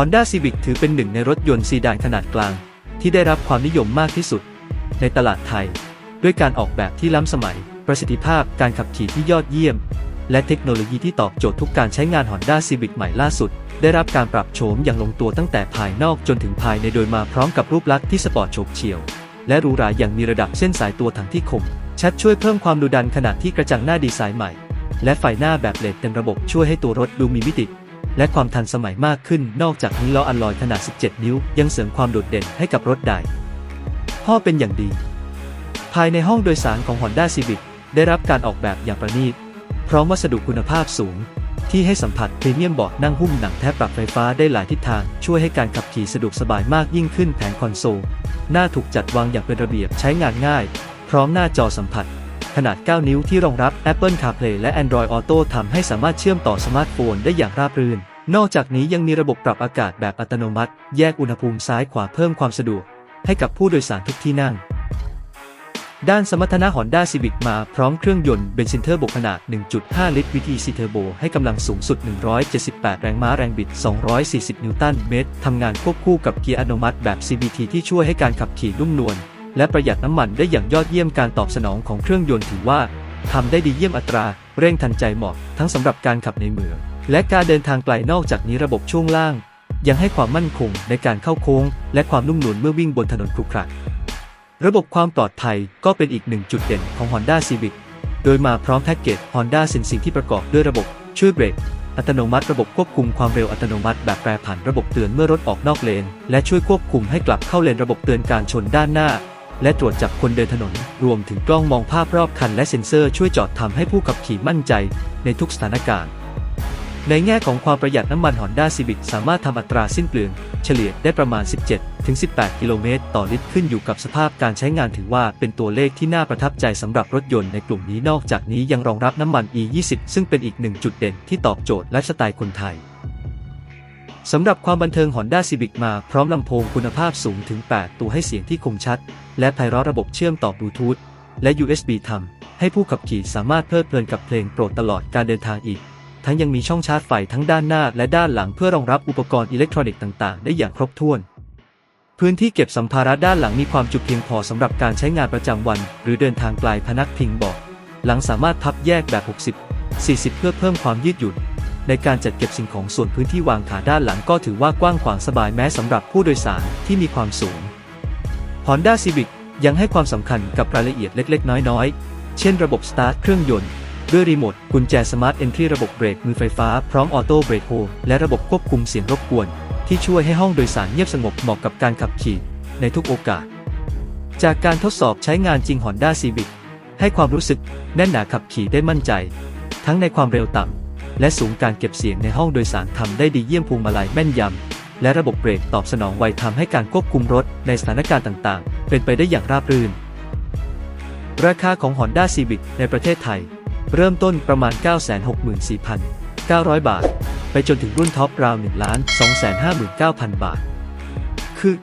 Honda Civic ถือเป็นหนึ่งในรถยนต์ซีดานขนาดกลาง ที่ได้รับความนิยมมากที่สุด ในตลาดไทย ด้วยการออกแบบที่ล้ำสมัย ประสิทธิภาพการขับขี่ที่ยอดเยี่ยม และเทคโนโลยีที่ตอบโจทย์ทุกการใช้งาน Honda Civic ใหม่ล่าสุด ได้รับการปรับโฉมอย่างลงตัวตั้งแต่ภายนอกจนถึงภายในโดยมาพร้อมกับรูปลักษณ์ที่สปอร์ตโฉบเฉี่ยว และหรูหราอย่างมีระดับเส้นสายตัวถังที่คม ชัดช่วยเพิ่มความดุดันขณะที่กระจังหน้าดีไซน์ใหม่ และไฟหน้าแบบเลดเต็มระบบช่วยให้ตัวรถดูมีมิติ และความทันสมัยมากขึ้น นอกจากนี้ล้ออัลลอยขนาด 17 นิ้ว ยังเสริมความโดดเด่นให้กับรถได้พ่อเป็นอย่างดี ภายในห้องโดยสารของ Honda Civic ได้รับการออกแบบอย่างประณีต พร้อมวัสดุคุณภาพสูง ที่ให้สัมผัสพรีเมียมเบาะนั่งหุ้มหนังแท้ปรับไฟฟ้าได้หลายทิศทาง ช่วยให้การขับขี่สะดวกสบายมากยิ่งขึ้นแผงคอนโซลหน้าถูกจัดวางอย่างเป็นระเบียบใช้งานง่าย พร้อมหน้าจอสัมผัส ขนาด 9 นิ้วที่รองรับ Apple CarPlay และ Android Auto ทำให้สามารถเชื่อมต่อสมาร์ทโฟนได้อย่างราบรื่น นอกจากนี้ยังมีระบบปรับอากาศแบบอัตโนมัติ แยกอุณหภูมิซ้ายขวาเพิ่มความสะดวก ให้กับผู้โดยสารทุกที่นั่ง ด้านสมรรถนะ Honda Civic มาพร้อมเครื่องยนต์เบนซินเทอร์โบขนาด 1.5 ลิตร VTC Turbo ให้กำลังสูงสุด 178 แรงม้าแรงบิด 240 นิวตันเมตรทำงานควบคู่กับเกียร์อัตโนมัติแบบ CVT ที่ช่วยให้การขับขี่นุ่มนวล และประหยัดน้ำมันได้อย่างยอดเยี่ยมการตอบสนองของเครื่องยนต์ถือว่าทำได้ดีเยี่ยมอัตรา เร่งทันใจเหมาะ ทั้งสำหรับการขับในเมือง และการเดินทางไกลนอกจากนี้ระบบช่วงล่าง ยังให้ความมั่นคงในการเข้าโค้ง และความนุ่มนวลเมื่อวิ่งบนถนนขรุขระระบบความปลอดภัยก็เป็นอีกหนึ่งจุดเด่นของ Honda Civic โดยมาพร้อมแพ็กเกจ Honda Sensing ที่ประกอบด้วยระบบช่วยเบรกอัตโนมัติระบบควบคุมความเร็วอัตโนมัติแบบแปรผันระบบเตือนเมื่อรถออกนอกเลน และช่วยควบคุมให้กลับเข้าเลนระบบเตือนการชนด้านหน้า และตรวจจับคนเดินถนน รวมถึงกล้องมองภาพรอบคันและเซ็นเซอร์ช่วยจอดทำให้ผู้ขับขี่มั่นใจในทุกสถานการณ์ ในแง่ของความประหยัดน้ำมัน Honda Civic สามารถทำอัตราสิ้นเปลือง เฉลี่ยได้ประมาณ 17ถึง18 กิโลเมตรต่อลิตรขึ้นอยู่กับสภาพการใช้งานถือว่าเป็นตัวเลขที่น่าประทับใจสำหรับรถยนต์ในกลุ่มนี้นอกจากนี้ยังรองรับน้ำมัน E20 ซึ่งเป็นอีกหนึ่งจุดเด่นที่ตอบโจทย์และสไตล์คนไทย สำหรับความบันเทิง Honda Civic มาพร้อมลำโพงคุณภาพสูงถึง 8 ตัวให้เสียงที่คมชัด และไพเราะระบบเชื่อมต่อบลูทูธและ USB ทำให้ผู้ขับขี่สามารถเพลิดเพลินกับเพลงโปรดตลอดการเดินทางอีก ทั้งยังมีช่องชาร์จไฟทั้งด้านหน้าและด้านหลังเพื่อรองรับอุปกรณ์อิเล็กทรอนิกส์ต่างๆ ได้อย่างครบถ้วน พื้นที่เก็บสัมภาระด้านหลังมีความจุเพียงพอสำหรับการใช้งานประจำวัน หรือเดินทางไกลพนักพิงเบาะหลังสามารถพับแยกแบบ 60 40 เพื่อเพิ่มความยืดหยุ่น ในการจัดเก็บสิ่งของส่วนพื้นที่วางขาด้านหลังก็ถือว่ากว้างขวางสบายแม้สำหรับผู้โดยสารที่มีความสูง Honda Civic ยังให้ความสำคัญกับรายละเอียดเล็ก ๆ น้อย ๆ เช่นระบบสตาร์ทเครื่องยนต์ ด้วยรีโมทกุญแจสมาร์ทเอนทรีระบบเบรกมือไฟฟ้าพร้อมออโต้เบรกโฮและระบบควบคุมเสียงรบกวน ที่ช่วยให้ห้องโดยสารเงียบสงบเหมาะกับการขับขี่ ในทุกโอกาส จากการทดสอบใช้งานจริง Honda Civic ให้ความรู้สึกแน่นหนาขับขี่ได้มั่นใจ ทั้งในความเร็วต่ำ และสูงการเก็บเสียงในห้องโดยสารทำได้ดีเยี่ยมพวงมาลัยแม่นยำ และระบบเบรกตอบสนองไวทำให้การควบคุมรถในสถานการณ์ต่างๆ เป็นไปได้อย่างราบรื่น ราคาของ Honda Civic ในประเทศไทย เริ่มต้นประมาณ 964,900 บาท ไปจนถึงรุ่นท็อปราว1 259,000 บาท คือ